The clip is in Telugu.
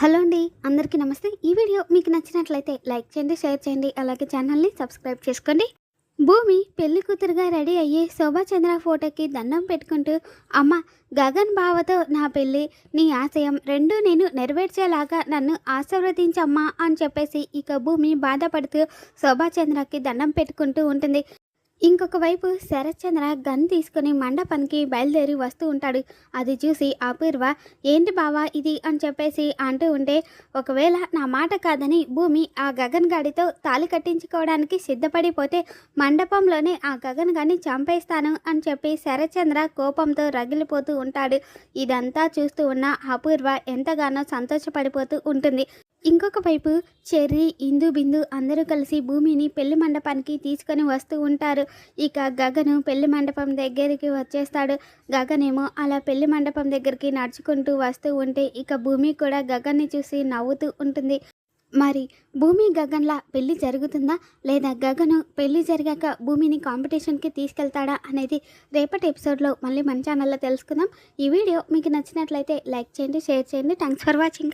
హలో అండి అందరికీ నమస్తే. ఈ వీడియో మీకు నచ్చినట్లయితే లైక్ చేయండి షేర్ చేయండి అలాగే ఛానల్ని సబ్స్క్రైబ్ చేసుకోండి. భూమి పెళ్ళి కూతురుగా రెడీ అయ్యి శోభాచంద్ర ఫోటోకి దండం పెట్టుకుంటూ అమ్మ గగన్ బావతో నా పెళ్ళి నీ ఆశయం రెండు నేను నెరవేర్చేలాగా నన్ను ఆశీర్వదించమ్మా అని చెప్పేసి ఇక భూమి బాధపడుతూ శోభాచంద్రకి దండం పెట్టుకుంటూ ఉంటుంది. ఇంకొక వైపు శరత్చంద్ర గన్ తీసుకుని మండపానికి బయలుదేరి వస్తూ ఉంటాడు. అది చూసి అపూర్వ ఏంటి బావా ఇది? అని చెప్పేసి అంటూ ఉంటే ఒకవేళ నా మాట కాదని భూమి ఆ గగన్ గాడితో తాలి కట్టించుకోవడానికి సిద్ధపడిపోతే మండపంలోనే ఆ గగన్ గాని చంపేస్తాను అని చెప్పి శరత్చంద్ర కోపంతో రగిలిపోతూ ఉంటాడు. ఇదంతా చూస్తూ ఉన్న అపూర్వ ఎంతగానో సంతోషపడిపోతూ ఉంటుంది. ఇంకొక వైపు చెర్రి ఇందు బిందు అందరూ కలిసి భూమిని పెళ్ళి మండపానికి తీసుకొని వస్తూ ఉంటారు. ఇక గగను పెళ్ళి మండపం దగ్గరికి వచ్చేస్తాడు. గగనేమో అలా పెళ్ళి మండపం దగ్గరికి నడుచుకుంటూ వస్తూ ఉంటే ఇక భూమి కూడా గగన్ని చూసి నవ్వుతూ ఉంటుంది. మరి భూమి గగన్లా పెళ్ళి జరుగుతుందా? లేదా గగను పెళ్ళి జరిగాక భూమిని కాంపిటీషన్కి తీసుకెళ్తాడా అనేది రేపటి ఎపిసోడ్లో మళ్ళీ మన ఛానల్లో తెలుసుకుందాం. ఈ వీడియో మీకు నచ్చినట్లయితే లైక్ చేయండి షేర్ చేయండి. Thanks for watching.